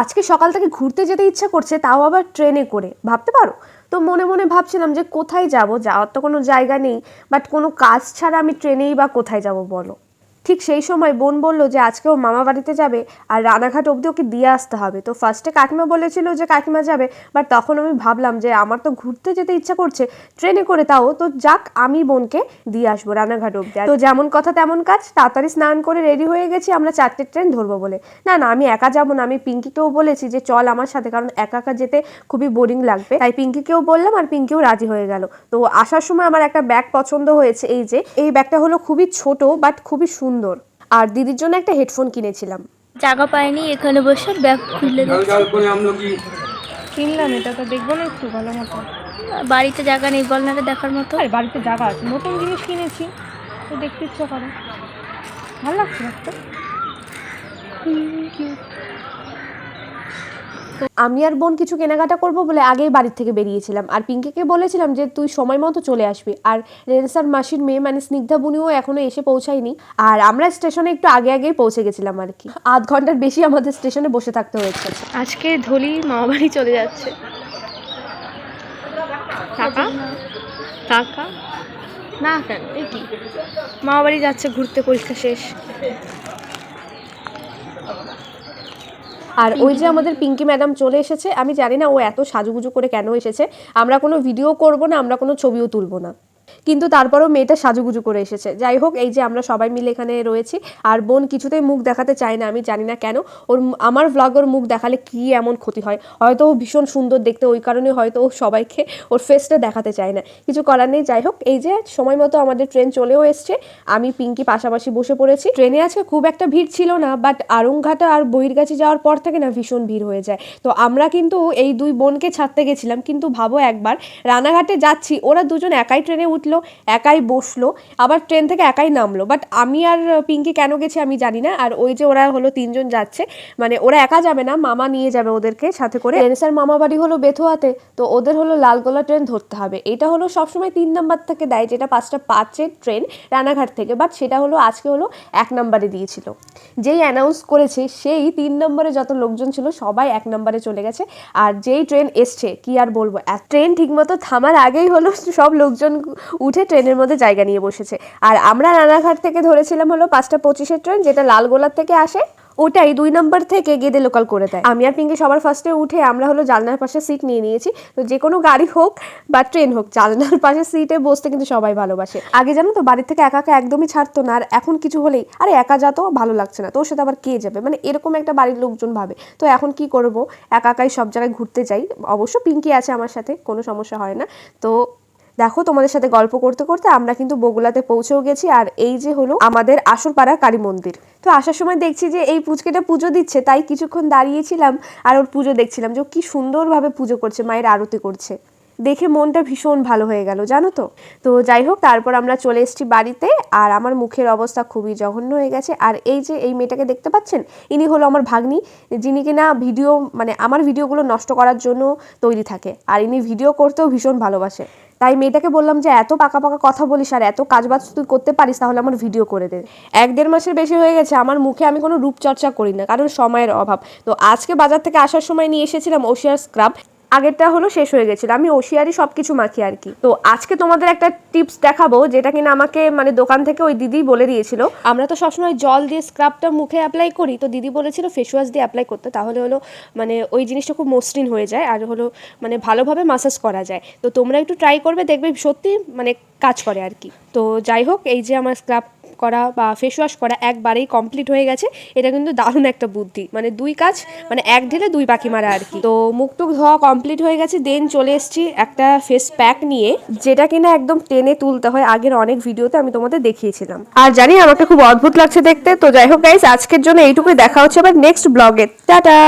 আজকে সকাল থেকে ঘুরতে যেতে ইচ্ছা করছে, তাও আবার ট্রেনে করে। ভাবতে পারো? তো মনে মনে ভাবছিলাম যে কোথায় যাব? যাওয়ার তো কোনো জায়গা নেই বাট কোনো কাজ ছাড়া আমি ট্রেনেই বা কোথায় যাব বলো? ঠিক সেই সময় বোন বলল যে, আজকে ও মামা বাড়িতে যাবে আর রানাঘাট অবধি ওকে দিয়ে আসতে হবে। তো ফার্স্টে কাকিমা বলেছিল যে, কাকিমা যাবে। বাট তখন আমি ভাবলাম যে, আমার তো ঘুরতে যেতে ইচ্ছা করছে। ট্রেনে করে তাও, তো যাক, আমি বোনকে দিয়ে আসব রানাঘাট অবধি। তো যেমন কথা তেমন কাজ, তাড়াতাড়ি স্নান করে রেডি হয়ে গেছি, আমরা চারটে ট্রেন ধরবো বলে। না না, আমি একা যাব না, আমি পিঙ্কিকেও বলেছি যে, চল আমার সাথে, কারণ একা একা যেতে খুবই বোরিং লাগবে। তাই পিঙ্কিকেও বললাম আর পিঙ্কিও রাজি হয়ে গেল। তো আসার সময় আমার একটা ব্যাগ পছন্দ হয়েছে, এই যে, এই ব্যাগটা হলো খুবই ছোট বাট খুবই সুন্দর। সুন্দর। আর দিদির জন্য একটা হেডফোন কিনেছিলাম। জায়গা পাইনি এখানে বসে ব্যাগ খুলে কিনলাম এটা তো দেখব না একটু ভালো মতো। বাড়িতে জায়গা নেই বল না দেখার মতো। আর বাড়িতে জায়গা আছে নতুন জিনিস কিনেছি তো দেখতে ইচ্ছা করে। ভালো লাগছে দেখতে? আমি আর বোন কিছু কেনাকাটা করব বলে আগেই বাড়ির থেকে বেরিয়েছিলাম। আর পিঙ্কিকে বলেছিলাম যে তুই সময় মতো চলে আসবি। আর রেনসার মাসির মেয়ে মানে স্নিগ্ধা বুনিও এখনও এসে পৌঁছায়নি। আর আমরা স্টেশনে একটু আগে আগেই পৌঁছে গেছিলাম আর কি। আধ ঘণ্টার বেশি আমাদের স্টেশনে বসে থাকতে হয়েছে। আজকে ধলি মামা বাড়ি চলে যাচ্ছে। টাকা টাকা না কেন? এই কি? মামা বাড়ি যাচ্ছে ঘুরতে পরীক্ষা শেষ। আর ওই যে আমাদের পিঙ্কি ম্যাডাম চলে এসেছে আমি জানি না ও এত সাজুগুজু করে কেন এসেছে। আমরা কোনো ভিডিও করব না আমরা কোনো ছবিও তুলব না। কিন্তু তারপরেও মেয়েটা সাজুগুজু করে এসেছে। যাই হোক, এই যে আমরা সবাই মিলে এখানে রয়েছি, আর বোন কিছুতেই মুখ দেখাতে চায় না, আমি জানি না কেন। ওর আমার ভ্লগ ওর মুখ দেখালে কি এমন ক্ষতি হয়? হয়তো ও ভীষণ সুন্দর দেখতে, ওই কারণে হয়তো ও সবাইকে ওর ফেসটা দেখাতে চায় না। কিছু করার নেই, যাই হোক, এই যে সময় মতো আমাদের ট্রেন চলেও এসছে। আমি পিঙ্কি পাশাপাশি বসে পড়েছি। ট্রেনে আজকে খুব একটা ভিড় ছিল না বাট আরংঘাটা আর বহিরগাছি যাওয়ার পর থেকে না ভীষণ ভিড় হয়ে যায়। তো আমরা কিন্তু এই দুই বোনকে ছাড়তে গেছিলাম, কিন্তু ভাবো একবার, রানাঘাটে যাচ্ছি, ওরা দুজন একাই ট্রেনে উঠল, একাই বসল, আবার ট্রেন থেকে একাই নামলো। বাট আমি আর পিঙ্কি কেন গেছি আমি জানি না। আর ওই যে ওরা হলো তিনজন যাচ্ছে মানে ওরা একা যাবে না, মামা নিয়ে যাবে ওদেরকে সাথে করে। রেনেসার মামা বাড়ি হলো বেথুয়াতে, তো ওদের হলো লালগোলা ট্রেন ধরতে হবে। এটা হলো সবসময় তিন নাম্বার থেকে দেয়, যেটা পাঁচটা পাঁচের ট্রেন রানাঘাট থেকে। বাট সেটা হলো আজকে হলো এক নাম্বারে দিয়েছিল। যেই অ্যানাউন্স করেছে, সেই তিন নম্বরে যত লোকজন ছিল, সবাই এক নম্বরে চলে গেছে। আর যেই ট্রেন এসছে, কি আর বলব ট্রেন ঠিকমতো থামার আগেই হলো সব লোকজন উঠে ট্রেনের মধ্যে জায়গা নিয়ে বসেছে। আর আমরা রানাঘাট থেকে ধরেছিলাম হলো পাঁচটা পঁচিশের ট্রেন, যেটা লালগোলার থেকে আসে। ওটাই দুই নম্বর থেকে গেদে লোকাল করে দেয়। আমি আর পিঙ্কি সবার ফার্স্টে উঠে আমরা হলো জালনার পাশে সিট নিয়ে নিয়েছি। তো যে কোনো গাড়ি হোক বা ট্রেন হোক জানলার পাশে সিটে বসতে কিন্তু সবাই ভালোবাসে। আগে জানো তো, বাড়ির থেকে একা একা একদমই ছাড়তো না, আর এখন কিছু হলেই, আরে একা যা তো ভালো লাগছে না। তোর সাথে আবার কে যাবে? মানে এরকম একটা বাড়ির লোকজন ভাবে। তো এখন কি করব? একা একাই সব জায়গায় ঘুরতে যাই। অবশ্য পিঙ্কি আছে আমার সাথে, কোনো সমস্যা হয় না। তো দেখো, তোমাদের সাথে গল্প করতে করতে আমরা কিন্তু বগুলাতে পৌঁছেও গেছি। আর এই যে হলো আমাদের আসরপাড়া কালী মন্দির। তো আসার সময় দেখছি যে এই পুচকেটা পুজো দিচ্ছে, তাই কিছুক্ষণ দাঁড়িয়েছিলাম আর ওর পুজো দেখছিলাম যে কি সুন্দরভাবে পুজো করছে, মায়ের আরতি করছে। দেখে মনটা ভীষণ ভালো হয়ে গেল, জানো তো? তো যাই হোক, তারপর আমরা চলে এসেছি বাড়িতে আর আমার মুখের অবস্থা খুবই জঘন্য হয়ে গেছে। আর এই যে এই মেয়েটাকে দেখতে পাচ্ছেন, ইনি হলো আমার ভাগ্নি যিনি কিনা ভিডিও মানে আমার ভিডিওগুলো নষ্ট করার জন্য তৈরি থাকে। আর ইনি ভিডিও করতেও ভীষণ ভালোবাসে। তাই মেয়েটাকে বললাম যে, এত পাকা পাকা কথা বলিস আর এত কাজ বাজ তুই করতে পারিস, তাহলে আমার ভিডিও করে দে। এক দেড় মাসের বেশি হয়ে গেছে, আমার মুখে আমি কোনো রূপচর্চা করি না, কারণ সময়ের অভাব। তো আজকে বাজার থেকে আসার সময় নিয়ে এসেছিলাম ওশিয়ার স্ক্রাব আগেরটা হলো শেষ হয়ে গেছিল। আমি ওশিয়ারি সব কিছু মাখি আর কি। তো আজকে তোমাদের একটা টিপস দেখাবো, যেটা কিনা আমাকে মানে দোকান থেকে ওই দিদি বলে দিয়েছিল। আমরা তো সবসময় জল দিয়ে স্ক্রাবটা মুখে অ্যাপ্লাই করি। তো দিদি বলেছিল ফেস ওয়াশ দিয়ে অ্যাপ্লাই করতে, তাহলে হলো মানে ওই জিনিসটা খুব মসৃণ হয়ে যায় আর হলো মানে ভালোভাবে মাসাজ করা যায়। তো তোমরা একটু ট্রাই করবে, দেখবে সত্যি মানে কাজ করে আর কি। তো যাই হোক, এই যে আমার স্ক্রাব করা বা ফেস ওয়াশ করা একবারেই কমপ্লিট হয়ে গেছে। এটা কিন্তু দারুণ একটা বুদ্ধি। মানে দুই কাজ মানে এক ঢেলে দুই পাখি মারা আর কি। তো মুখ টুক ধোয়া কমপ্লিট হয়ে গেছে দেন চলে এসেছি একটা ফেস প্যাক নিয়ে, যেটা কিনা একদম টেনে তুলতে হয়। আগের অনেক ভিডিওতে আমি তোমাদের দেখিয়েছিলাম। আর জানি আমাকে খুব অদ্ভুত লাগছে দেখতে। তো যাই হোক গাইস আজকের জন্য এইটুকুই। দেখা হচ্ছে আবার নেক্সট ব্লগে টাটা!